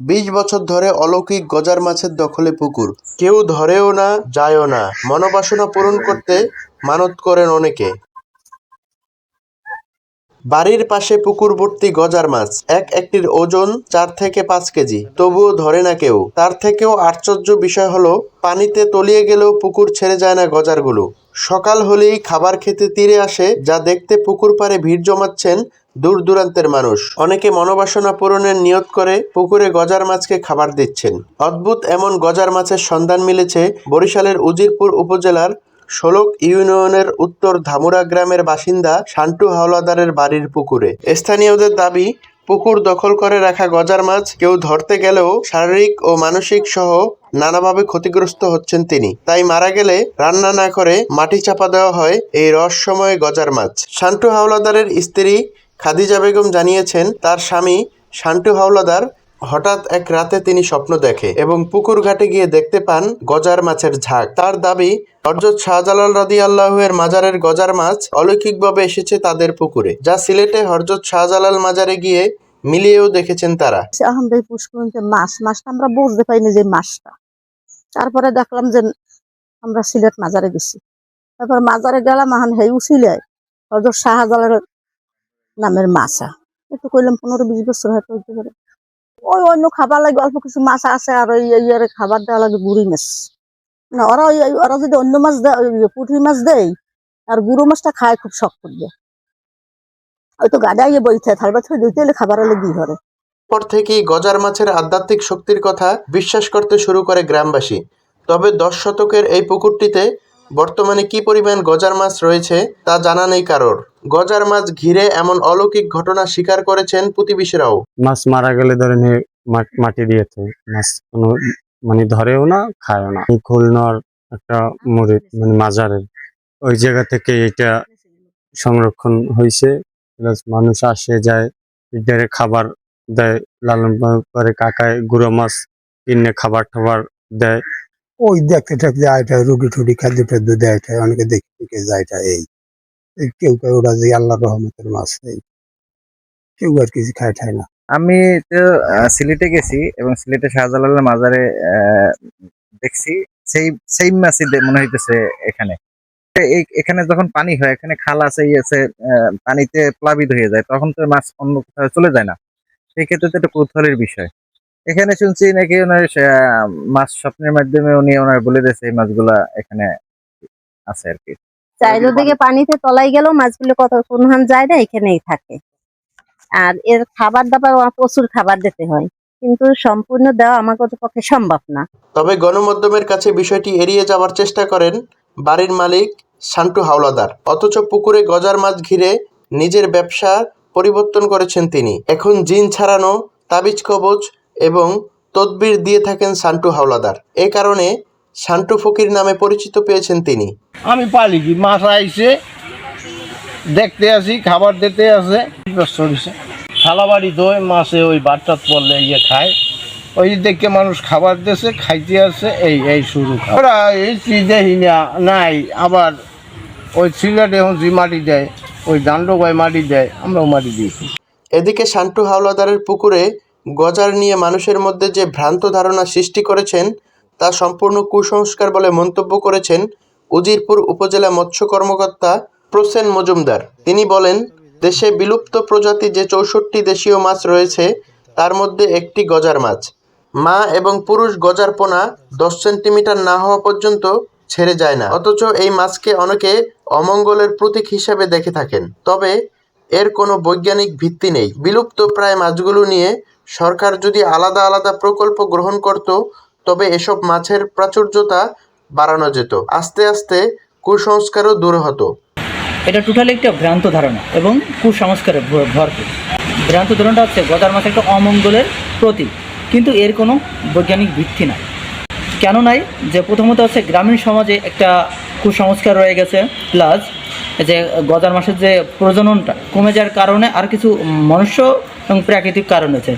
বিশ বছর ধরে অলৌকিক গজার মাছের দখলে পুকুর। কেউ ধরেও না, যায়ও না। মনোবাসনা পূরণ করতে মানত করেন অনেকে। বাড়ির পাশে পুকুর ভর্তি গজার মাছ। এক একটির ওজন চার থেকে পাঁচ কেজি। তবুও ধরে না কেউ। তার থেকেও আশ্চর্য বিষয় হলো, পানিতে তলিয়ে গেলেও পুকুর ছেড়ে যায় না গজারগুলো। সকাল হলেই খাবার খেতে তীরে আসে, যা দেখতে পুকুর পাড়ে ভিড় জমাচ্ছেন দূর দূরান্তের মানুষ। অনেকে মনোবাসনা পূরণের নিয়ত করে পুকুরে গজার মাছকে খাবার দিচ্ছেন। অদ্ভুত এমন গজার মাছের সন্ধান মিলেছে বরিশালের উজিরপুর উপজেলার ষোলক ইউনিয়নের উত্তর ধামুরা গ্রামের বাসিন্দা শান্টু হাওলাদারের বাড়ির পুকুরে। স্থানীয়দের দাবি, পুকুর দখল করে রাখা গজার মাছ কেউ ধরতে গেলেও শারীরিক ও মানসিক সহ নানাভাবে ক্ষতিগ্রস্ত হচ্ছেন তিনি। তাই মারা গেলে রান্না না করে মাটি চাপা দেওয়া হয় এই রহস্যময় গজার মাছ। শান্টু হাওলাদারের স্ত্রী খাদিজা বেগম জানিয়েছেন, তার স্বামী শান্টু হাওলাদার হঠাৎ এক রাতে তিনি স্বপ্ন দেখে এবং পুকুর ঘাটে গিয়ে দেখতে পান গজার মাছের ঝাঁক তার দাবি হরজত শাহজালাল রাদি আল্লাহের মাজারের গজার মাছ অলৌকিকভাবে এসেছে তাদের পুকুরে, যা সিলেটে হরজত শাহজালাল মাজারে গিয়ে মিলিয়েও দেখেছেন তারা। মাছ, মাছটা আমরা বুঝতে পাইনি যে মাছটা। তারপরে দেখলাম যে আমরা সিলেট মাজারে গেছি। তারপর মাজারে গেলাম এখন হেই উচিলে হজর শাহজালালের নামের মাছা। একটু কইলাম পনেরো বিশ বছর হয়তো হইতে পারে। ওই অন্য খাবার লাগে, অল্প কিছু মাছ আছে আর ওই ইয়ারে খাবার দেওয়া লাগে গুড়ি মাছ। না, ওরা ওই ওরা যদি অন্য মাছ দেয়, ওই পুঁটি মাছ দেয়, আর গুঁড়ো মাছটা খায় খুব শখ করবে। ওই তো গাদাইয়ে বইতে থাকবে তো দিতে হলে খাবার হলে দিয়ে ধরে পর থেকেই গজার মাছের আধ্যাত্মিক শক্তির কথা বিশ্বাস করতে শুরু করে গ্রামবাসী। তবে দশ শতকের এই পুকুরটিতে বর্তমানে কি পরিমাণ গজার মাছ রয়েছে তা জানা নেই কারোর। গজার মাছ ঘিরে এমন অলৌকিক ঘটনা স্বীকার করেছেন প্রতিবেশীরাও। মাছ মারা গেলে ধরে নিয়ে মা- মাটি দিয়েছে মাছ কোনো মানে ধরেও না, খায়ও না। খুলনার একটা মুড়ি মানে মাজারের ওই জায়গা থেকে এটা সংরক্ষণ হয়েছে প্লাস মানুষ আসে, যায় এটারে খাবার দেয়, লালন করে, কাকায় গুঁড়ো মাছ কিনে খাবার টাবার দেয়। ওই দেখতে থাকতে এটা রুগী টুগি খাদ্য টাদ্য দেয়, এটা অনেকে দেখে দেখে যায়, এটা এই। কেউ কেউ ওরা যে আল্লাহ রহমতের মাছ এই কেউ আর কিছু খায় ঠায় না। আমি তো সিলেটে গেছি এবং সিলেটে শাহজালালের মাজারে দেখছি সেই সেই মাছই মনে হইতেছে এখানে। এখানে যখন পানি হয়, এখানে খাল আছে আছে পানিতে প্লাবিত হয়ে যায়, তখন তো মাছ অন্য কোথাও চলে যায় না। সেই ক্ষেত্রে তো একটা কৌতূহলের বিষয়। এখানে শুনছি নাকি ওনার আহ, মাছ স্বপ্নের মাধ্যমে উনি ওনার বলে দিয়েছে এই মাছগুলা এখানে আছে আর কি। চাইলো দিকে পানিতে তলাই গেল মাছগুলো কত কোনহান যায় না এখানেই থাকে। আর এর খাবার দাবার প্রচুর খাবার দিতে হয়। কিন্তু সম্পূর্ণ দেওয়া আমার কত পক্ষে সম্ভব না। তবে গণমাধ্যমের কাছে বিষয়টি এড়িয়ে যাওয়ার চেষ্টা করেন বাড়ির মালিক শান্টু হাওলাদার। অথচ পুকুরে গজার মাছ ঘিরে নিজের ব্যবসা পরিবর্তন করেছেন তিনি। এখন জিন ছাড়ানো তাবিজ কবচ এবং তদবির দিয়ে থাকেন শান্টু হাওলাদার। এ কারণে শান্টু ফকির নামে পরিচিত পেয়েছেন তিনি। আমি পালি কি? মাছ আইছে দেখতে আসি খাবার দিতে আসে থালাবাড়ি দই মাছে ওই বাটটাত পড়লে ইয়ে খায়। ওই দেখে মানুষ খাবার দিয়েছে খাইতে আসে এই এই শুরু। ওরা এই দেখি না নাই আবার ওই সিলেটে এখন যে মাটি দেয় ওই দান্ডগায় মাটি দেয় আমরাও মাটি দিয়েছি। এদিকে শান্টু হাওলাদারের পুকুরে গজার নিয়ে মানুষের মধ্যে যে ভ্রান্ত ধারণা সৃষ্টি করেছেন, তা সম্পূর্ণ কুসংস্কার বলে মন্তব্য করেছেন উজিরপুর উপজেলা মৎস্য কর্মকর্তা প্রসেন মজুমদার। তিনি বলেন, দেশে বিলুপ্ত প্রজাতি যে চৌষট্টি দেশীয় মাছ রয়েছে, তার মধ্যে একটি গজার মাছ। মা এবং পুরুষ গজার পোনা দশ সেন্টিমিটার না হওয়া পর্যন্ত ছেড়ে যায় না। অথচ এই মাছকে অনেকে অমঙ্গলের প্রতীক হিসেবে দেখে থাকেন। তবে এর কোনো বৈজ্ঞানিক ভিত্তি নেই। বিলুপ্ত প্রায় মাছগুলো নিয়ে সরকার যদি আলাদা আলাদা প্রকল্প গ্রহণ করত, তবে এসব মাছের প্রাচুর্যতা বাড়ানো যেত। আস্তে আস্তে কুসংস্কারও দূর হতো। এটা টোটালি একটা ভ্রান্ত ধারণা এবং কুসংস্কারে ভর- ভরপুর। ভ্রান্ত ধারণাটা হচ্ছে গদার মাছ একটা অমঙ্গলের প্রতীক, কিন্তু এর কোনো বৈজ্ঞানিক ভিত্তি নাই। কেন নাই? যে প্রথমত হচ্ছে গ্রামীণ সমাজে একটা কুসংস্কার রয়ে গেছে, প্লাস যে গজার মাসের যে প্রজননটা কমে যাওয়ার কারণে আর কিছু মনুষ্য এবং প্রাকৃতিক কারণ আছে।